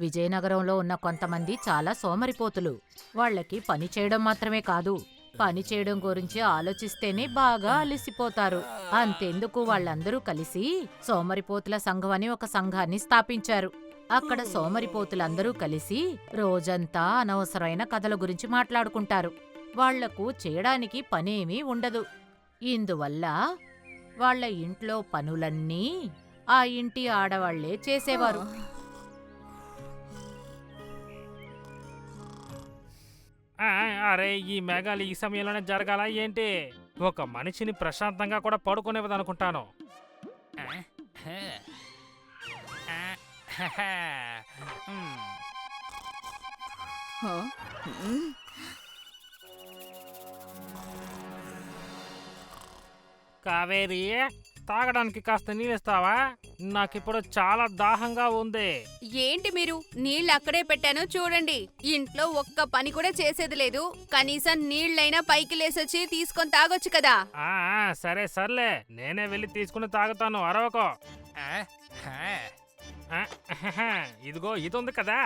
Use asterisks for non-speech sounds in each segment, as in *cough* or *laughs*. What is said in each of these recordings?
విజయనగరంలో ఉన్న కొంతమంది చాలా సోమరిపోతులు. వాళ్ళకి పని చేయడం మాత్రమే కాదు. పని చేయడం గురించి ఆలోచిస్తేనే బాగా అలసిపోతారు. అంతెందుకు వాళ్ళందరూ కలిసి సోమరిపోతుల సంఘం అని ఒక సంఘాన్ని స్థాపించారు. అక్కడ సోమరిపోతులందరూ కలిసి రోజంతా అనవసరమైన కథల గురించి మాట్లాడుకుంటారు. వాళ్ళకు చేయడానికి పనేమీ ఉండదు. ఇందువల్ల వాళ్ళ ఇంట్లో పనులన్నీ ఆ ఇంటి ఆడవాళ్ళే చేసేవారు. అరే ఈ మేఘాలు ఈ సమయంలోనే జరగాల ఏంటి? ఒక మనిషిని ప్రశాంతంగా కూడా పడుకునేది అనుకుంటాను. కావేరి తాగడానికి కాస్త నీళ్ళిస్తావా? నాకిప్పుడు చాలా దాహంగా ఉంది. ఏంటి మీరు? నీళ్ళు అక్కడే పెట్టాను చూడండి. ఇంట్లో ఒక్క పని కూడా చేసేది లేదు. కనీసం నీళ్ళైనా పైకి లేసొచ్చి తీసుకొని తాగొచ్చు కదా. ఆ ఆ, సరే సర్లే. నేనే వెళ్ళి తీసుకుని తాగుతాను. అరవకో. ఆ, ఇదిగో ఇది ఉంది కదా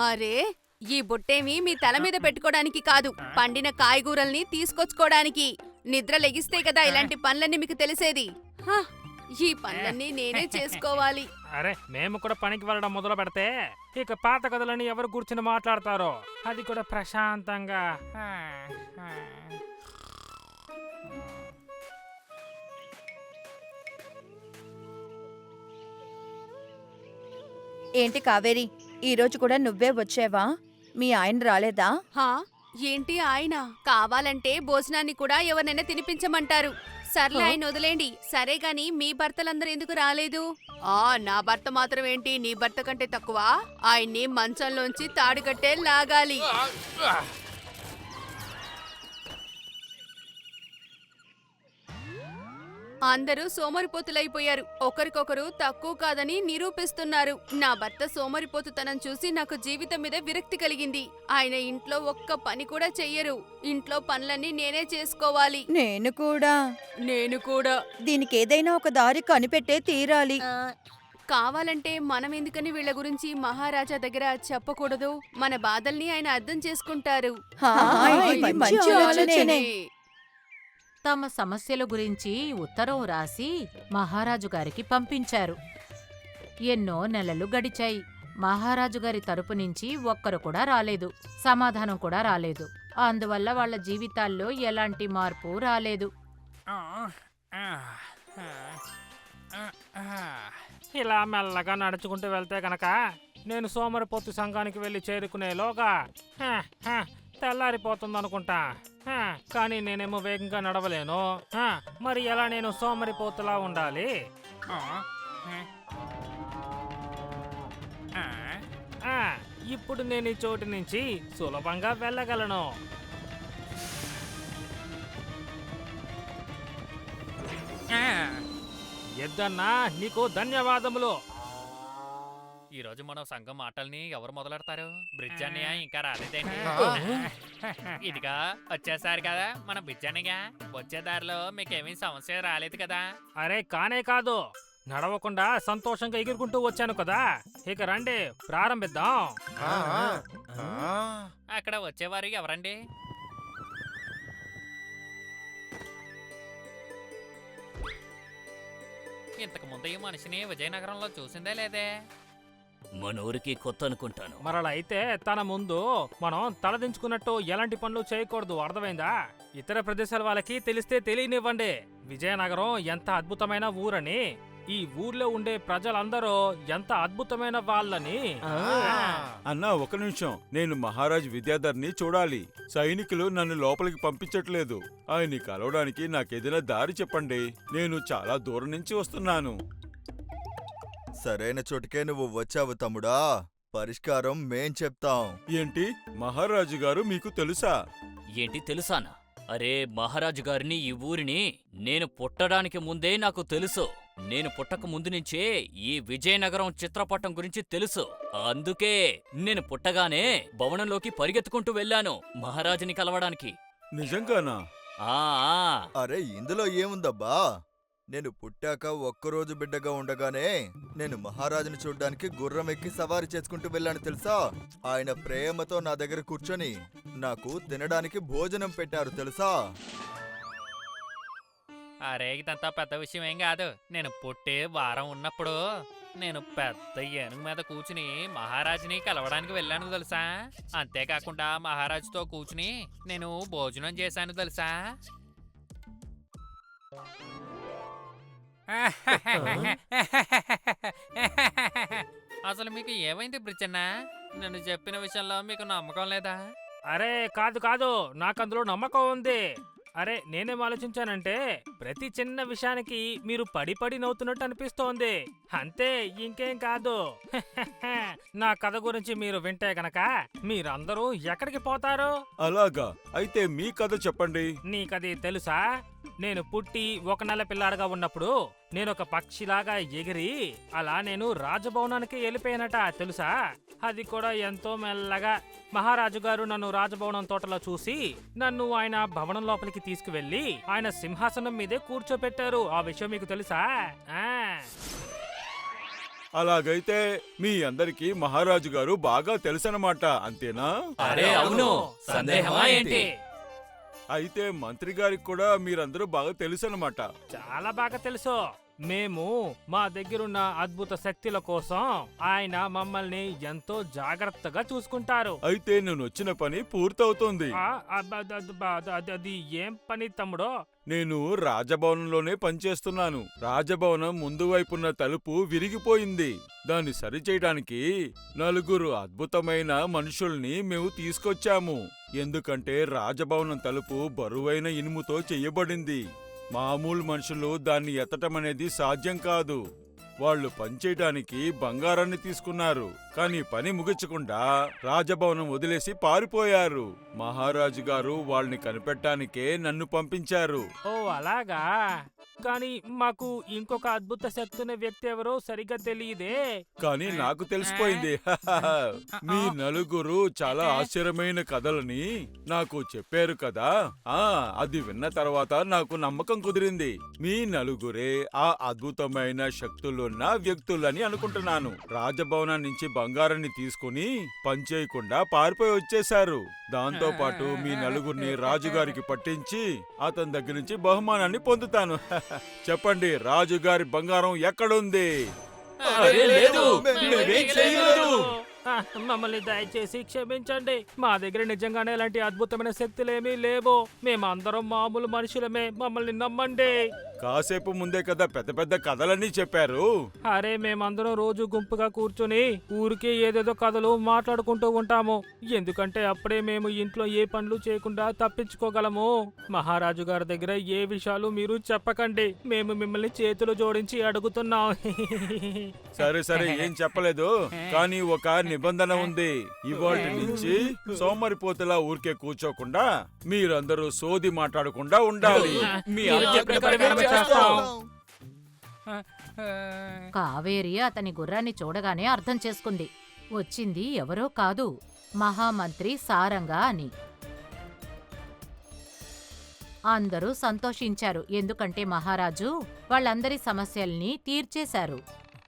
అరే ఈ బుట్టేమి మీ తల మీద పెట్టుకోవడానికి కాదు. పండిన కాయగూరల్ని తీసుకొచ్చుకోవడానికి నిద్ర లెగిస్తే కదా ఇలాంటి పనులన్నీ మీకు తెలిసేది. హ, ఈ పనులన్నీ నేనే చేసుకోవాలి. అరే మేము కూడా పనికి వెళ్ళడం మొదలు పెడితే ఇక పాత కథలని ఎవరు కూర్చుని మాట్లాడతారో? అది కూడా ప్రశాంతంగా. ఏంటి కావేరి? ఈ రోజు కూడా నువ్వే వచ్చావా? మీ ఆయన రాలేదా? హా ఏంటి ఆయన? కావాలంటే భోజనాన్ని కూడా ఎవరినైనా తినిపించమంటారు. సర్లే ఆయన వదిలేండి. సరే గాని మీ భర్తలందరూ ఎందుకు రాలేదు? ఆ నా భర్త మాత్రం ఏంటి? నీ భర్త కంటే తక్కువ. ఆయన్ని మంచంలోంచి తాడుకట్టే లాగాలి. అందరూ సోమరిపోతులైపోయారు. ఒకరికొకరు తక్కువ కాదని నిరూపిస్తున్నారు. నా భర్త సోమరిపోతుతనం చూసి నాకు జీవితం మీద విరక్తి కలిగింది. ఆయన ఇంట్లో ఒక్క పని కూడా చెయ్యరు. ఇంట్లో పనులన్నీ నేనే చేసుకోవాలి. నేను కూడా. నేను కూడా. దీనికి ఏదైనా ఒక దారి కనిపెట్టే తీరాలి. కావాలంటే మనం ఎందుకని వీళ్ళ గురించి మహారాజా దగ్గర చెప్పకూడదు? మన బాధల్ని ఆయన అర్థం చేసుకుంటారు. మంచి ఆలోచనే. తమ సమస్యల గురించి ఉత్తరం రాసి మహారాజు గారికి పంపించారు. ఎన్నో నెలలు గడిచాయి. మహారాజు గారి తరపు నుంచి ఒక్కరు కూడా రాలేదు. సమాధానం కూడా రాలేదు. అందువల్ల వాళ్ళ జీవితాల్లో ఎలాంటి మార్పు రాలేదు. ఇలా మెల్లగా నడుచుకుంటూ వెళ్తే గనక నేను సోమరిపోతు సంఘానికి వెళ్ళి చేరుకునేలోగా తెల్లారిపోతుందనుకుంటా. కానీ నేనేమో వేగంగా నడవలేను. మరి ఎలా నేను సోమరిపోతులా ఉండాలి? ఇప్పుడు నేను ఈ చోటు నుంచి సులభంగా వెళ్ళగలను. ఎద్దన్నా నీకు ధన్యవాదములు. ఈ రోజు మనం సంఘం మాటల్ని ఎవరు మొదలెడతారు? బ్రిడ్జ్ అన్నయ్య ఇంకా రాలేదేంటి? ఇదిగా వచ్చేసారు కదా మన బ్రిడ్జ్ అన్నయ్య. వచ్చే దారిలో మీకేమీ సమస్య రాలేదు కదా? అరే కానే కాదు. నడవకుండా సంతోషంగా ఎగురుకుంటూ వచ్చాను కదా. ఇక రండి ప్రారంభిద్దాం. అక్కడ వచ్చేవారు ఎవరండి? ఇంతకు ముందు ఈ మనిషిని విజయనగరంలో చూసిందే లేదే? మనూరికి కొత్త అనుకుంటాను మరలా అయితే తన ముందు మనం తలదించుకున్నట్టు ఎలాంటి పనులు చేయకూడదు అర్థమైందా? ఇతర ప్రదేశాల వాళ్ళకి తెలిస్తే తెలియనివ్వండి. విజయనగరం ఎంత అద్భుతమైన ఊరని ఈ ఊర్లో ఉండే ప్రజలందరూ ఎంత అద్భుతమైన వాళ్ళని. అన్నా ఒక నిమిషం. నేను మహారాజ్ విద్యాధర్ని చూడాలి. సైనికులు నన్ను లోపలికి పంపించట్లేదు. ఆయన్ని కలవడానికి నాకేదైనా దారి చెప్పండి. నేను చాలా దూరం నుంచి వస్తున్నాను. సరైన చోటుకే నువ్వు వచ్చావు తమ్ముడా. పరిష్కారం మేం చెప్తాం. ఏంటి? మహారాజు గారు మీకు తెలుసా? ఏంటి తెలుసానా? అరే మహారాజు గారిని ఈ ఊరిని నేను పుట్టడానికి ముందే నాకు తెలుసు. నేను పుట్టక ముందు నుంచే ఈ విజయనగరం చిత్రపటం గురించి తెలుసు. అందుకే నేను పుట్టగానే భవనంలోకి పరిగెత్తుకుంటూ వెళ్ళాను మహారాజుని కలవడానికి. నిజంగానా? ఆ ఆ, అరే ఇందులో ఏముందబ్బా? నేను పుట్టాక ఒక్కరోజు బిడ్డగా ఉండగానే నేను మహారాజుని చూడ్డానికి గుర్రం ఎక్కి సవారి చేసుకుంటూ వెళ్ళాను తెలుసా? ఆయన ప్రేమతో నా దగ్గర కూర్చొని నాకు తినడానికి భోజనం పెట్టారు తెలుసా? అరే ఇదంతా పెద్ద విషయం ఏం కాదు. నేను పుట్టే వారం ఉన్నప్పుడు నేను పెద్ద ఏనుగు మీద కూర్చుని మహారాజుని కలవడానికి వెళ్ళాను తెలుసా? అంతేకాకుండా మహారాజుతో కూర్చుని నేను భోజనం చేశాను తెలుసా? అసలు మీకు ఏమైంది బ్రిడ్జన్న నన్ను చెప్పిన విషయంలో మీకు నమ్మకం లేదా? అరే కాదు కాదు. నాకు అందులో నమ్మకం ఉంది. అరే నేనేం ఆలోచించానంటే ప్రతి చిన్న విషయానికి మీరు పడి పడి నవ్వుతున్నట్టు అనిపిస్తోంది. అంతే ఇంకేం కాదు. *laughs* నా కథ గురించి మీరు వింటే గనక మీరందరూ ఎక్కడికి పోతారు? అలాగా. అయితే మీ కథ చెప్పండి. నీకది తెలుసా? నేను పుట్టి ఒక నెల పిల్లాడుగా ఉన్నప్పుడు నేను ఒక పక్షిలాగా ఎగిరి అలా నేను రాజభవనానికి వెళ్ళిపోయానట తెలుసా? అది కూడా ఎంతో మెల్లగా. మహారాజు గారు నన్ను రాజభవనం తోటలో చూసి నన్ను ఆయన భవనం లోపలికి తీసుకువెళ్ళి ఆయన సింహాసనం మీదే కూర్చోపెట్టారు. ఆ విషయం మీకు తెలుసా? ఆ. అలాగైతే మీ అందరికీ మహారాజు గారు బాగా తెలుసనమాట అంతేనా? అరే అవును. సందేహమా ఏంటి? అయితే మంత్రి గారికి కూడా మీరందరూ బాగా తెలుసనమాట చాలా బాగా తెలుసు. మేము మా దగ్గరున్న అద్భుత శక్తుల కోసం ఆయన మమ్మల్ని ఎంతో జాగ్రత్తగా చూసుకుంటారు. అయితే నేను వచ్చిన పని పూర్తవుతోంది. ఆ, అబ్బ, అద, అద, అద, అద, అది ఏం పని తమ్ముడో? నేను రాజభవనంలోనే పనిచేస్తున్నాను. రాజభవనం ముందు వైపున్న తలుపు విరిగిపోయింది. దాన్ని సరిచేయడానికి నలుగురు అద్భుతమైన మనుషుల్ని మేము తీసుకొచ్చాము. ఎందుకంటే రాజభవనం తలుపు బరువైన ఇనుముతో చెయ్యబడింది. మామూలు మనుషులు దాన్ని ఎత్తటం అనేది సాధ్యం కాదు. వాళ్ళు పనిచేయటానికి బంగారాన్ని తీసుకున్నారు. కానీ పని ముగించకుండా రాజభవనం వదిలేసి పారిపోయారు. మహారాజు గారు వాళ్ళని కనిపెట్టానికే నన్ను పంపించారు. ఓ అలాగా? కానీ మాకు ఇంకొక అద్భుత శక్తి ఉన్న వ్యక్తి ఎవరో సరిగ్గా తెలియదే. కానీ నాకు తెలిసిపోయింది. మీ నలుగురు చాలా ఆశ్చర్యమైన కథలని నాకు చెప్పారు కదా. ఆ అది విన్న తర్వాత నాకు నమ్మకం కుదిరింది. మీ నలుగురే ఆ అద్భుతమైన శక్తులున్న వ్యక్తులని అనుకుంటున్నాను. రాజభవనం నుంచి బంగారాన్ని తీసుకుని పనిచేయకుండా పారిపోయి వచ్చేశారు. దాంతో పాటు మీ నలుగురిని రాజుగారికి పట్టించి అతని దగ్గర నుంచి బహుమానాన్ని పొందుతాను. *laughs* చెప్పండి రాజుగారి బంగారం ఎక్కడుంది? *laughs* మమ్మల్ని దయచేసి క్షమించండి. మా దగ్గర నిజంగానే ఇలాంటి అద్భుతమైన శక్తులేమీ లేవు. మేమందరం మామూలు మనుషులమే. మమ్మల్ని నమ్మండి. కాసేపు ముందే కదా పెద్ద పెద్ద కథలన్నీ చెప్పారు. అరే మేమందరం రోజు గుంపుగా కూర్చుని ఊరికే ఏదేదో కథలు మాట్లాడుకుంటూ ఉంటాము. ఎందుకంటే అప్పుడే మేము ఇంట్లో ఏ పనులు చేయకుండా తప్పించుకోగలము. మహారాజు గారి దగ్గర ఏ విషయాలు మీరు చెప్పకండి. మేము మిమ్మల్ని చేతులు జోడించి అడుగుతున్నాం. సరే సరే ఏం చెప్పలేదు. కానీ ఒక నిబంధన ఉంది. ఇవాటి నుంచి సోమరిపోతులా ఊరికే కూర్చోకుండా మీరందరూ సోది మాట్లాడకుండా ఉండాలి. మీ చేస్తాం. కావేరి అతని గుర్రాన్ని చూడగానే అర్థం చేసుకుంది. వచ్చింది ఎవరో కాదు మహామంత్రి సారంగా అని. అందరూ సంతోషించారు. ఎందుకంటే మహారాజు వాళ్ళందరి సమస్యల్ని తీర్చేశారు.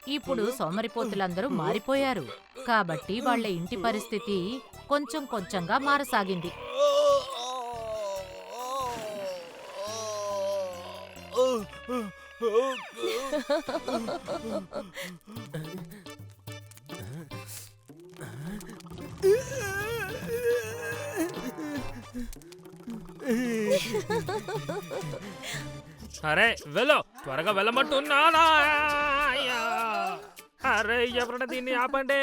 ఇప్పుడు సోమరిపోతులందరూ మారిపోయారు. కాబట్టి వాళ్ళ ఇంటి పరిస్థితి కొంచెం కొంచెంగా మారసాగింది. అరే వెళ్ళు. త్వరగా వెళ్ళమంటున్నానా అయ్యా. అరే ఎవరైనా దీన్ని ఆపండి.